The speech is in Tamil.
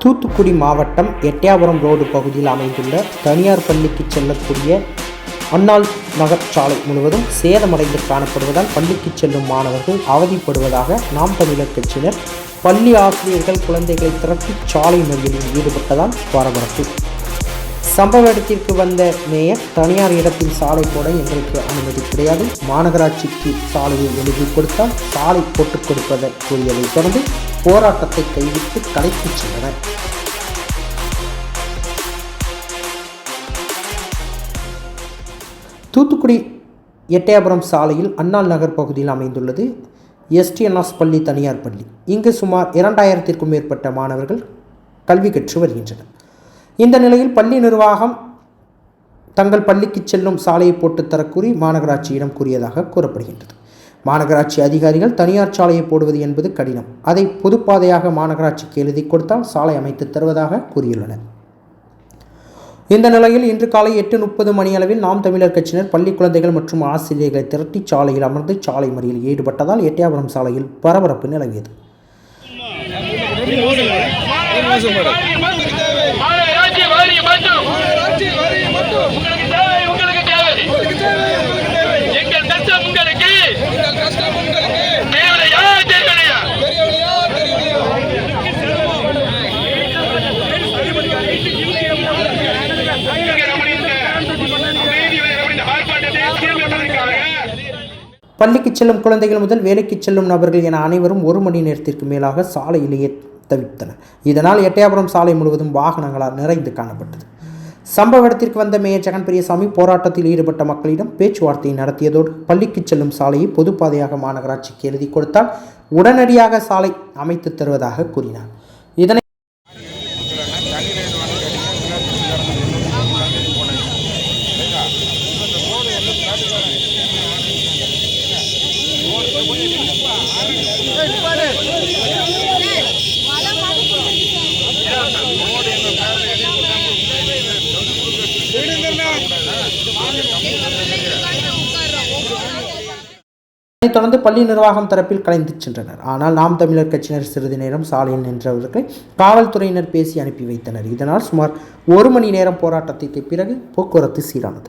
தூத்துக்குடி மாவட்டம் எட்டயாபுரம் ரோடு பகுதியில் அமைந்துள்ள தனியார் பள்ளிக்கு செல்லக்கூடிய அண்ணால் நகர் சாலை முழுவதும் சேதமடைந்து காணப்படுவதால் பள்ளிக்கு செல்லும் மாணவர்கள் அவதிப்படுவதாக நாம் தமிழர் கட்சியினர் பள்ளி ஆசிரியர்கள் குழந்தைகளை திரட்டி சாலை மறியலில் ஈடுபட்டதால் பரபரப்பு சம்பவ இடத்திற்கு வந்த மேயர் தனியார் இடத்தில் சாலை போட எங்களுக்கு அனுமதி கிடையாது. மாநகராட்சிக்கு சாலையை எழுதி கொடுத்தால் சாலை போட்டுக் கொடுப்பதை கூறியதை தொடர்ந்து போராட்டத்தை கைவிட்டு கலைக்குச் சென்றனர். தூத்துக்குடி எட்டயபுரம் சாலையில் அண்ணாள் நகர் பகுதியில் அமைந்துள்ளது எஸ்டிஎன்எஸ் பள்ளி தனியார் பள்ளி. இங்கு சுமார் இரண்டாயிரத்திற்கும் மேற்பட்ட மாணவர்கள் கல்வி கற்று வருகின்றனர். இந்த நிலையில் பள்ளி நிர்வாகம் தங்கள் பள்ளிக்கு செல்லும் சாலையை போட்டு தரக்கூறி மாநகராட்சியிடம் கூறியதாக கூறப்படுகின்றது. மாநகராட்சி அதிகாரிகள் தனியார் சாலையை போடுவது என்பது கடினம். அதை பொதுப்பாதையாக மாநகராட்சிக்கு எழுதி கொடுத்தால் சாலை அமைத்து தருவதாக கூறியுள்ளனர். இந்த நிலையில் இன்று காலை எட்டு முப்பது மணியளவில் நாம் தமிழர் கட்சியினர் பள்ளி குழந்தைகள் மற்றும் ஆசிரியர்களை திரட்டி சாலையில் அமர்ந்து சாலை மறியலில் ஈடுபட்டதால் எட்டியாபுரம் சாலையில் பரபரப்பு நிலவியது. பள்ளிக்கு செல்லும் குழந்தைகள் முதல் வேலைக்கு செல்லும் நபர்கள் என அனைவரும் ஒரு மணி நேரத்திற்கு மேலாக சாலையிலேயே தவித்தனர். இதனால் எட்டயபுரம் சாலை முழுவதும் வாகனங்களால் நிறைந்து காணப்பட்டது. சம்பவ இடத்திற்கு வந்த மேயர் ஜெகன் பெரியசாமி போராட்டத்தில் ஈடுபட்ட மக்களிடம் பேச்சுவார்த்தை நடத்தியதோடு பள்ளிக்கு செல்லும் சாலையை பொதுப்பாதையாக மாநகராட்சிக்கு எழுதி கொடுத்தால் உடனடியாக சாலை அமைத்து தருவதாக கூறினார். இதனை அதைத் தொடர்ந்து பள்ளி நிர்வாகம் தரப்பில் கலைந்து சென்றனர். ஆனால் நாம் தமிழர் கட்சியினர் சிறிது நேரம் சாலையில் நின்றவர்களை காவல்துறையினர் பேசி அனுப்பி வைத்தனர். இதனால் சுமார் ஒரு மணி நேரம் போராட்டத்திற்கு பிறகு போக்குவரத்து சீரானது.